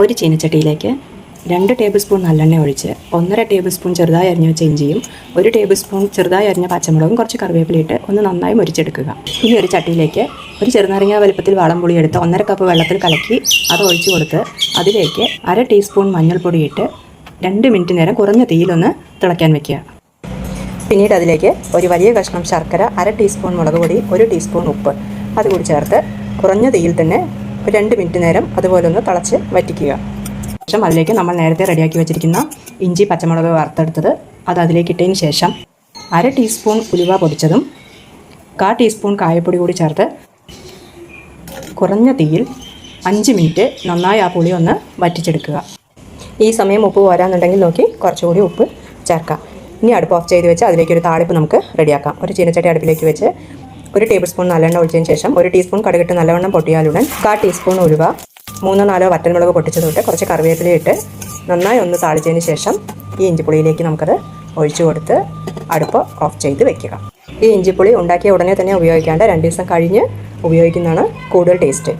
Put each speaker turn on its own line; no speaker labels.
ഒരു ചീനച്ചട്ടിയിലേക്ക് രണ്ട് table spoon നല്ലെണ്ണ ഒഴിച്ച് ഒന്നര ടേബിൾ സ്പൂൺ ചെറുതായി അരിഞ്ഞ വെച്ച ഇഞ്ചിയും ഒരു ടേബിൾ സ്പൂൺ ചെറുതായി അരിഞ്ഞ പച്ചമുളകും കുറച്ച് കറിവേപ്പിലയിട്ട് ഒന്ന് നന്നായി മുരിച്ചെടുക്കുക. ഇനി ഒരു ചട്ടിയിലേക്ക് ഒരു ചെറുനാരങ്ങ വലുപ്പത്തിൽ വാളംപുളി എടുത്ത് ഒന്നര കപ്പ് വെള്ളത്തിൽ കലക്കി അത് ഒഴിച്ചു കൊടുത്ത് അതിലേക്ക് അര ടീസ്പൂൺ മഞ്ഞൾപ്പൊടി ഇട്ട് രണ്ട് മിനിറ്റ് നേരം കുറഞ്ഞ തീയിലൊന്ന് തിളയ്ക്കാൻ വെക്കുക. പിന്നീട് അതിലേക്ക് ഒരു വലിയ കഷ്ണം ശർക്കര അര ടീസ്പൂൺ മുളക് പൊടി ഒരു ടീസ്പൂൺ ഉപ്പ്. അതുകൂടി ചേർത്ത് കുറഞ്ഞ തീയിൽ തന്നെ ഒരു രണ്ട് മിനിറ്റ് നേരം അതുപോലെ ഒന്ന് തിളച്ച് വറ്റിക്കുക. ശേഷം അതിലേക്ക് നമ്മൾ നേരത്തെ റെഡിയാക്കി വെച്ചിരിക്കുന്ന ഇഞ്ചി പച്ചമുളക് വറുത്തെടുത്തത് അത് അതിലേക്ക് ഇട്ടതിന് ശേഷം അര ടീസ്പൂൺ ഉലുവ പൊടിച്ചതും കാ ടീസ്പൂൺ കായപ്പൊടി കൂടി ചേർത്ത് കുറഞ്ഞ തീയിൽ അഞ്ച് മിനിറ്റ് നന്നായി ആ പുളി ഒന്ന് വറ്റിച്ചെടുക്കുക. ഈ സമയം ഉപ്പ് പോരാന്നുണ്ടെങ്കിൽ നോക്കി കുറച്ചുകൂടി ഉപ്പ് ചേർക്കാം. ഇനി അടുപ്പ് ഓഫ് ചെയ്ത് വെച്ച് അതിലേക്ക് ഒരു താളിപ്പ് നമുക്ക് റെഡിയാക്കാം. ഒരു ചീനച്ചട്ടി അടുപ്പിലേക്ക് വെച്ച് ഒരു ടേബിൾ സ്പൂൺ നല്ലെണ്ണ ഒഴിച്ചതിന് ശേഷം ഒരു ടീസ്പൂൺ കടുകിട്ട് നല്ലവണ്ണം പൊട്ടിയാലുടൻ കാ ടീസ്പൂൺ ഉലുവ മൂന്നോ നാലോ വറ്റൻമുളക് പൊട്ടിച്ചത് തൊട്ട് കുറച്ച് കറിവേപ്പില ഇട്ട് നന്നായി ഒന്ന് താളിച്ചതിന് ശേഷം ഈ ഇഞ്ചിപ്പുളിയിലേക്ക് നമുക്കത് ഒഴിച്ചു കൊടുത്ത് അടുപ്പ് ഓഫ് ചെയ്ത് വെക്കുക. ഈ ഇഞ്ചിപ്പുളി ഉണ്ടാക്കിയ ഉടനെ തന്നെ ഉപയോഗിക്കാണ്ട് രണ്ട് ദിവസം കഴിഞ്ഞ് ഉപയോഗിക്കുന്നതാണ് കൂടുതൽ ടേസ്റ്റ്.